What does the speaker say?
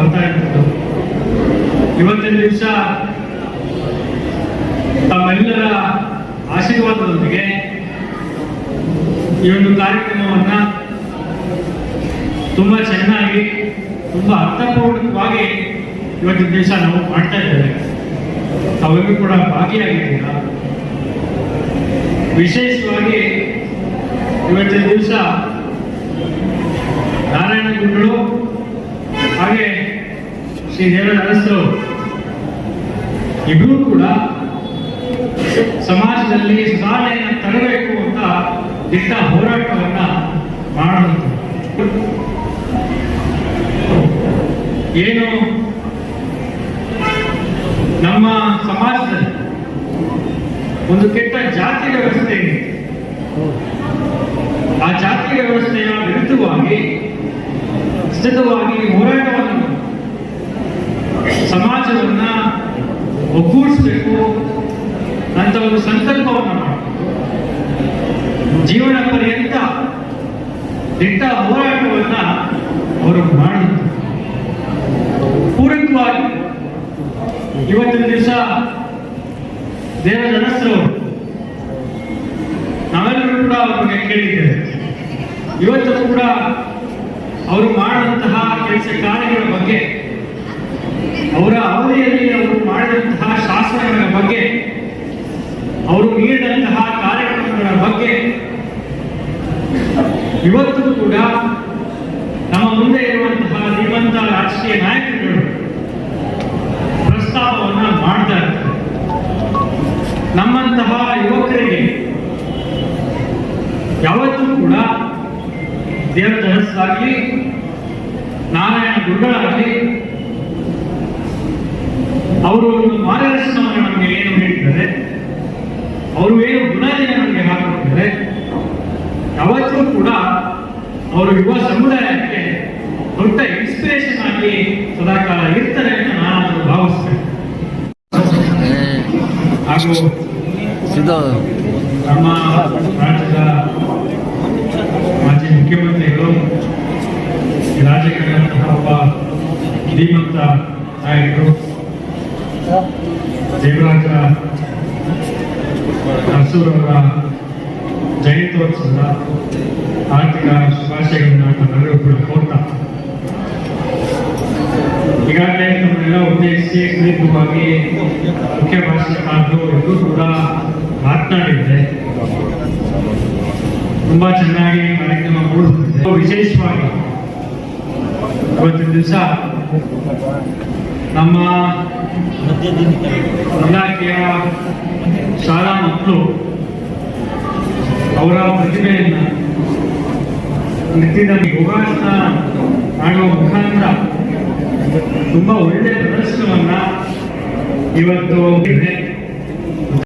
ಬರ್ತಾ ಇರ್ತಿತ್ತು ಇವತ್ತಿನ ದಿವಸ ತಮ್ಮೆಲ್ಲರ ಆಶೀರ್ವಾದದೊಂದಿಗೆ ಈ ಒಂದು ಕಾರ್ಯಕ್ರಮವನ್ನ ತುಂಬಾ ಚೆನ್ನಾಗಿ, ತುಂಬಾ ಅರ್ಥಪೂರ್ಣವಾಗಿ ಇವತ್ತಿನ ದಿವಸ ನಾವು ಮಾಡ್ತಾ ಇದ್ದೇವೆ. ಅವರಿಗೂ ಕೂಡ ಭಾಗಿಯಾಗಿದ್ದೀರಾ? ವಿಶೇಷವಾಗಿ ಇವತ್ತಿನ ದಿವಸ ನಾರಾಯಣ ಗುರುಗಳು ಹಾಗೆ ಶ್ರೀ ದೇವರ ಅರಸರು ಇಬ್ಬರೂ ಕೂಡ ಸಮಾಜದಲ್ಲಿ ಸುಧಾರಣೆಯನ್ನು ತರಬೇಕು ಅಂತ ದಿಟ್ಟ ಹೋರಾಟವನ್ನ ಮಾಡುವಂತ ಏನು ನಮ್ಮ ಸಮಾಜದಲ್ಲಿ ಒಂದು ಕೆಟ್ಟ ಜಾತಿ ವ್ಯವಸ್ಥೆ ಇದೆ. ಆ ಜಾತಿ ವ್ಯವಸ್ಥೆಯ ವಿರುದ್ಧವಾಗಿ ಸ್ಥಿತವಾಗಿ ಹೋರಾಟವನ್ನು ಸಮಾಜವನ್ನ ಒಗ್ಗೂಡಿಸಬೇಕು ಅಂತ ಒಂದು ಸಂಕಲ್ಪವನ್ನು ಮಾಡಬೇಕು. ಜೀವನ ಪರ್ಯಂತ ದಿಟ್ಟ ಹೋರಾಟವನ್ನ ಅವರು ಮಾಡಿದ್ರು. ಪೂರಕವಾಗಿ ಇವತ್ತಿನ ದಿವಸ ದೇವಜನಸರು ನಾವೆಲ್ಲರೂ ಕೂಡ ಅವ್ರ ಬಗ್ಗೆ ಕೇಳಿದ್ದೇವೆ. ಇವತ್ತು ಕೂಡ ಅವರು ಮಾಡುವಂತಹ ಕೆಲಸ ಕಾರ್ಯಗಳ ಬಗ್ಗೆ ಅವರ ಅವಧಿಯಲ್ಲಿ ಅವರು ಮಾಡಿದಂತಹ ಶಾಸನಗಳ ಬಗ್ಗೆ, ಅವರು ನೀಡಿದಂತಹ ಕಾರ್ಯಕ್ರಮಗಳ ಬಗ್ಗೆ ಇವತ್ತು ಕೂಡ ನಮ್ಮ ಮುಂದೆ ಇರುವಂತಹ ಶ್ರೀಮಂತ ರಾಜಕೀಯ ನಾಯಕರುಗಳು ಪ್ರಸ್ತಾಪವನ್ನು ಮಾಡ್ತಾ ನಮ್ಮಂತಹ ಯುವಕರಿಗೆ ಯಾವತ್ತೂ ಕೂಡ ದೇವರ ಜನಸಾಗಲಿ ನಾರಾಯಣ ಗುರುಗಳಾಗಲಿ ಅವರು ಒಂದು ಮಾರ್ಗದರ್ಶನವನ್ನು ನಮಗೆ ಏನು ಹೇಳ್ತಾರೆ ಅವರು ಏನು ಬುನಾದಿನ ನಮಗೆ ಹಾಕಿದ್ದಾರೆ ಯಾವತ್ತೂ ಕೂಡ ಅವರು ಯುವ ಸಮುದಾಯಕ್ಕೆ ದೊಡ್ಡ ಇನ್ಸ್ಪಿರೇಷನ್ ಆಗಿ ಸದಾಕಾಲ ಇರ್ತಾರೆ ಅಂತ ನಾನು ಭಾವಿಸ್ತೇನೆ. ಹಾಗೂ ನಮ್ಮ ರಾಜ್ಯದ ಮಾಜಿ ಮುಖ್ಯಮಂತ್ರಿಗಳು ರಾಜ್ಯಕ್ಕೆ ಒಬ್ಬ ಧೀಮಂತ ನಾಯಕರು ದೇವರಾಜ ಅರಸೂರವರ ಜಯಂತ್ಯೋತ್ಸವದ ಆರ್ಥಿಕ ಶುಭಾಶಯಗಳನ್ನು ನಾವು ಕೂಡ ಕೋರ್ತಾ. ಈಗಾಗಲೇ ನಮ್ಮನ್ನೆಲ್ಲ ಉದ್ದೇಶಿಸಿ ಕುರಿತವಾಗಿ ಮುಖ್ಯ ಭಾಷಣಕಾರರು ಎಲ್ಲರೂ ಕೂಡ ಮಾತನಾಡಿದ್ದೆ ತುಂಬಾ ಚೆನ್ನಾಗಿ ಕಾರ್ಯಕ್ರಮ ಮೂಡುತ್ತಿದೆ ವಿಶೇಷವಾಗಿ ಇವತ್ತಿನ ದಿವಸ ನಮ್ಮ ಇಲಾಖೆಯ ಶಾಲಾ ಮಕ್ಕಳು ಅವರ ಪ್ರತಿಭೆಯನ್ನು ನಿಟ್ಟಿನಲ್ಲಿ ಯೋಗಾಸನ ಮಾಡುವ ಮುಖಾಂತರ ತುಂಬ ಒಳ್ಳೆಯ ಪ್ರದರ್ಶನವನ್ನು ಇವತ್ತು